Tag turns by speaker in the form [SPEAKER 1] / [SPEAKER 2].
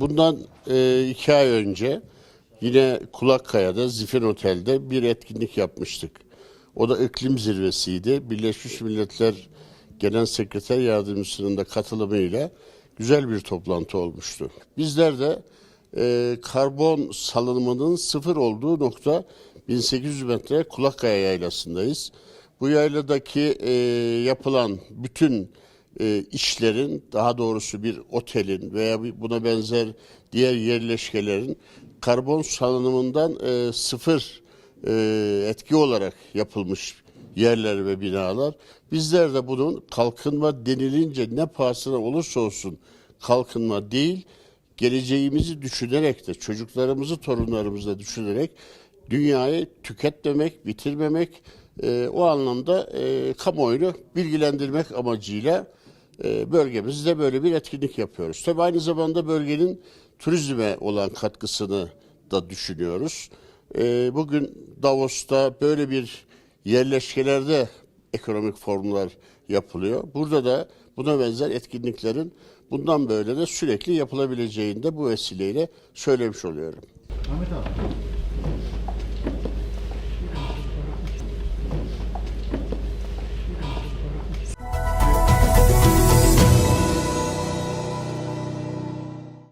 [SPEAKER 1] bundan e, iki ay önce yine Kulakkaya'da Zifin Otel'de bir etkinlik yapmıştık. O da iklim zirvesiydi. Birleşmiş Milletler Genel Sekreter Yardımcısının da katılımıyla güzel bir toplantı olmuştu. Bizler de e, karbon salınımının sıfır olduğu nokta 1800 metre Kulakkaya yaylasındayız. Bu yayladaki e, yapılan bütün e, işlerin daha doğrusu bir otelin veya buna benzer diğer yerleşkelerin karbon salınımından e, sıfır e, etki olarak yapılmış yerler ve binalar. Bizler de bunun kalkınma denilince ne pahasına olursa olsun kalkınma değil, geleceğimizi düşünerek de çocuklarımızı, torunlarımızı da düşünerek dünyayı tüketmemek, bitirmemek, e, o anlamda e, kamuoyunu bilgilendirmek amacıyla bölgemizde böyle bir etkinlik yapıyoruz. Tabii aynı zamanda bölgenin turizme olan katkısını da düşünüyoruz. E, bugün Davos'ta böyle bir yerleşkelerde ekonomik forumlar yapılıyor. Burada da buna benzer etkinliklerin bundan böyle de sürekli yapılabileceğini de bu vesileyle söylemiş oluyorum.
[SPEAKER 2] Ahmet abi,